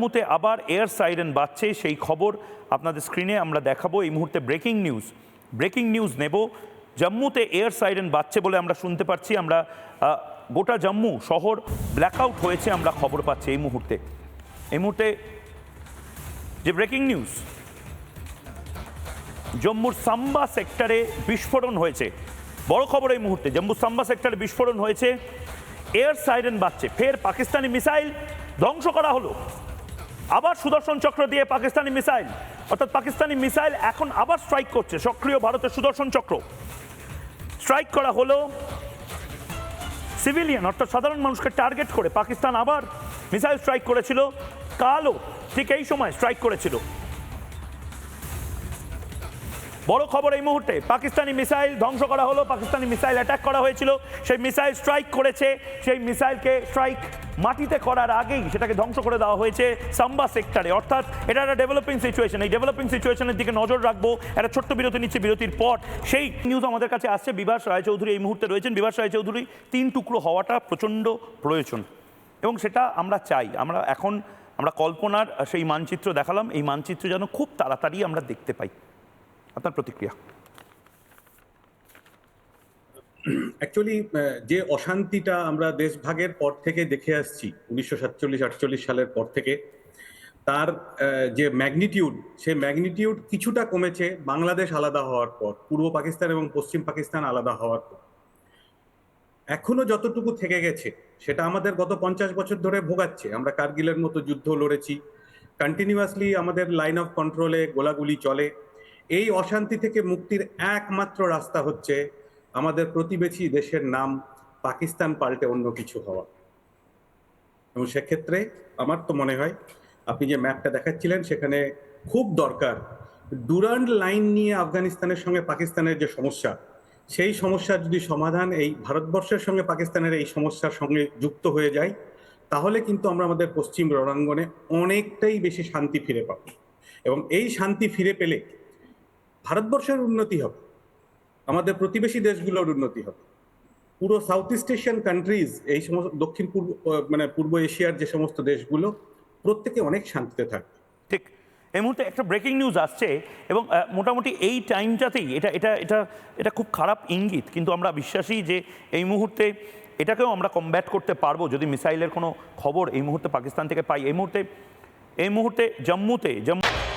জম্মুতে আবার air siren বাজছে, সেই খবর আপনাদের স্ক্রিনে আমরা দেখাবো। এই মুহূর্তে ব্রেকিং নিউজ ব্রেকিং নিউজ নেব। জম্মুতে এয়ার সাইরেন বাজছে বলে আমরা শুনতে পাচ্ছি। আমরা গোটা জম্মু শহর ব্ল্যাকআউট হয়েছে আমরা খবর পাচ্ছি এই মুহূর্তে। এই মুহূর্তে যে ব্রেকিং নিউজ জম্মুর সাম্বা সেক্টরে বিস্ফোরণ হয়েছে। বড় খবর এই মুহূর্তে জম্মু সাম্বা সেক্টরে বিস্ফোরণ হয়েছে। এয়ার সাইরেন বাজছে। ফের পাকিস্তানি মিসাইল ধ্বংস করা হলো। আবার সুদর্শন চক্র দিয়ে পাকিস্তানি মিসাইল, অর্থাৎ পাকিস্তানি মিসাইল এখন আবার স্ট্রাইক করছে, সক্রিয় ভারতের সুদর্শন চক্র। স্ট্রাইক করা হলো সিভিলিয়ান অর্থাৎ সাধারণ মানুষকে টার্গেট করে। পাকিস্তান আবার মিসাইল স্ট্রাইক করেছিল, কালও ঠিক এই সময় স্ট্রাইক করেছিল। বড় খবর এই মুহূর্তে পাকিস্তানি মিসাইল ধ্বংস করা হলো, পাকিস্তানি মিসাইল অ্যাটাক করা হয়েছিল। সেই মিসাইল স্ট্রাইক করেছে। সেই মিসাইলকে স্ট্রাইক মাটিতে করার আগেই সেটাকে ধ্বংস করে দেওয়া হয়েছে সাম্বা সেক্টরে অর্থাৎ এটা একটা ডেভেলপিং সিচুয়েশন এই ডেভেলপিং সিচুয়েশনের দিকে নজর রাখব। একটা ছোট্ট বিরতি নিচ্ছে, বিরতির পর। সেই নিউজ আমাদের কাছে আসছে। বিভাস রায়চৌধুরী এই মুহূর্তে রয়েছেন। বিভাস রায়চৌধুরী, তিন টুকরো হওয়াটা প্রচণ্ড প্রয়োজন। এবং সেটা আমরা চাই। আমরা এখন আমরা কল্পনার সেই মানচিত্র দেখালাম। এই মানচিত্র যেন খুব তাড়াতাড়ি আমরা দেখতে পাই। আপনার প্রতিক্রিয়া? অ্যাকচুয়ালি যে অশান্তিটা আমরা দেশভাগের পর থেকে দেখে আসছি, উনিশশো সাতচল্লিশ, আটচল্লিশ সালের পর থেকে, তার যে ম্যাগনিটিউড সে ম্যাগনিটিউড কিছুটা কমেছে বাংলাদেশ আলাদা হওয়ার পর, পূর্ব পাকিস্তান এবং পশ্চিম পাকিস্তান আলাদা হওয়ার পর। এখনও যতটুকু থেকে গেছে, সেটা আমাদের গত পঞ্চাশ বছর ধরে ভোগাচ্ছে। আমরা কার্গিলের মতো যুদ্ধ লড়েছি। কন্টিনিউয়াসলি আমাদের লাইন অফ কন্ট্রোলে গোলাগুলি চলে। এই অশান্তি থেকে মুক্তির একমাত্র রাস্তা হচ্ছে আমাদের প্রতিবেশী দেশের নাম পাকিস্তান পাল্টে অন্য কিছু হওয়া। এবং সেক্ষেত্রে আমার তো মনে হয় আপনি যে ম্যাপটা দেখাচ্ছিলেন, সেখানে খুব দরকার ডুরান্ড লাইন নিয়ে আফগানিস্তানের সঙ্গে পাকিস্তানের যে সমস্যা, সেই সমস্যার যদি সমাধান এই ভারতবর্ষের সঙ্গে পাকিস্তানের এই সমস্যার সঙ্গে যুক্ত হয়ে যায়, তাহলে কিন্তু আমরা আমাদের পশ্চিম রণাঙ্গনে অনেকটাই বেশি শান্তি ফিরে পাবো। এবং এই শান্তি ফিরে পেলে ভারতবর্ষের উন্নতি হবে। আমাদের প্রতিবেশী দেশগুলোর উন্নতি হবে। পুরো সাউথ ইস্ট এশিয়ান কান্ট্রিজ এই সমস্ত দক্ষিণ পূর্ব মানে পূর্ব এশিয়ার যে সমস্ত দেশগুলো, প্রত্যেকে অনেক শান্তিতে থাকবে। ঠিক। এই মুহূর্তে একটা ব্রেকিং নিউজ আসছে এবং মোটামুটি এই টাইমটাতেই এটা এটা এটা এটা খুব খারাপ ইঙ্গিত, কিন্তু আমরা বিশ্বাসী যে এই মুহূর্তে এটাকেও আমরা কমব্যাট করতে পারব যদি মিসাইলের কোনো খবর এই মুহূর্তে পাকিস্তান থেকে পাই। এই মুহূর্তে এই মুহূর্তে জম্মুতে, জম্মু